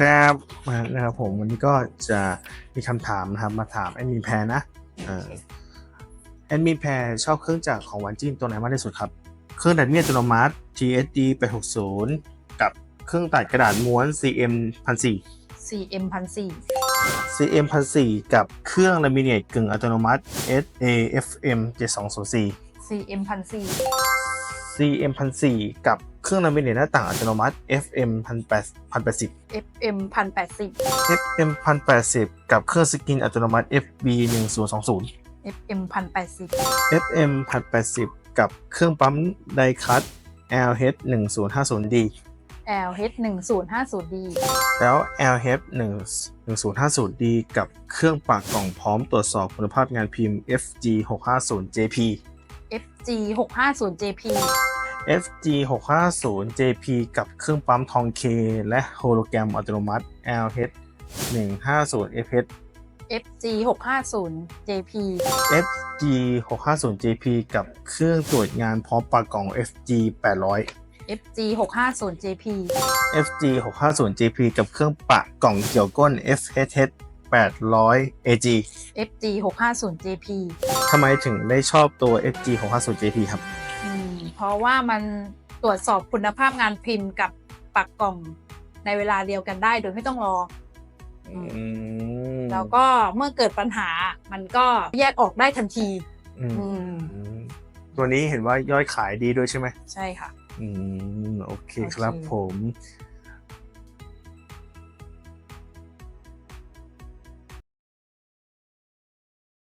ครับมานะครับผมวันนี้ก็จะมีคำถามนะครับมาถามแอดมินแพรนะเอ่อแอดมินแพรชอบเครื่องจักรของวันจิ้นตัวไหนมากที่สุดครับ เครื่องตัดเมียอัตโนมัติ TSD 860 กับเครื่องตัดกระดาษม้วน CM 1004 CM พันสี่ CM 1004กับเครื่องลามิเนตกึ่งอัตโนมัติ SAFM 7204 CM พันสี่ CM 1004กับ เครื่องนำวิเนตหน้าต่างอัตโนมัติ FM 1080 FM 1080 FM 1080 กับเครื่องสกินอัตโนมัติ FB 1020 FM 1080 FM 1080 กับเครื่องปั๊มไดคัต LH 1050D LH 1050D แล้ว LH 1050D กับเครื่องปากกล่องพร้อมตรวจสอบคุณภาพงานพิมพ์ FG 650JP FG 650JP FG650JP กับเครื่องปั๊มทอง k และโฮโลแกรมอัตโนมัติ LH 1 5 0 FH FG 6 5 0 JP FG 6 5 0 JP กับเครื่องตรวจงานพร้อมปากกล่อง FG 800 FG 6 5 0 JP FG 6 5 0 JP กับเครื่องปะกล่องเกี่ยวก้น FHH 800 AG FG 6 5 0 JP ทำไมถึงได้ชอบตัว FG 6 5 0 JP ครับ เพราะว่ามันตรวจสอบคุณภาพงานพิมพ์กับปักกล่องในเวลาเดียวกันได้โดยไม่ต้องรออืมแล้วก็เมื่อเกิดปัญหามันก็แยกออกได้ทันทีอืมอืมอืมตัวนี้เห็นว่ายอดขายดีด้วยใช่ไหมใช่ค่ะ อืม โอเคโอเคครับผม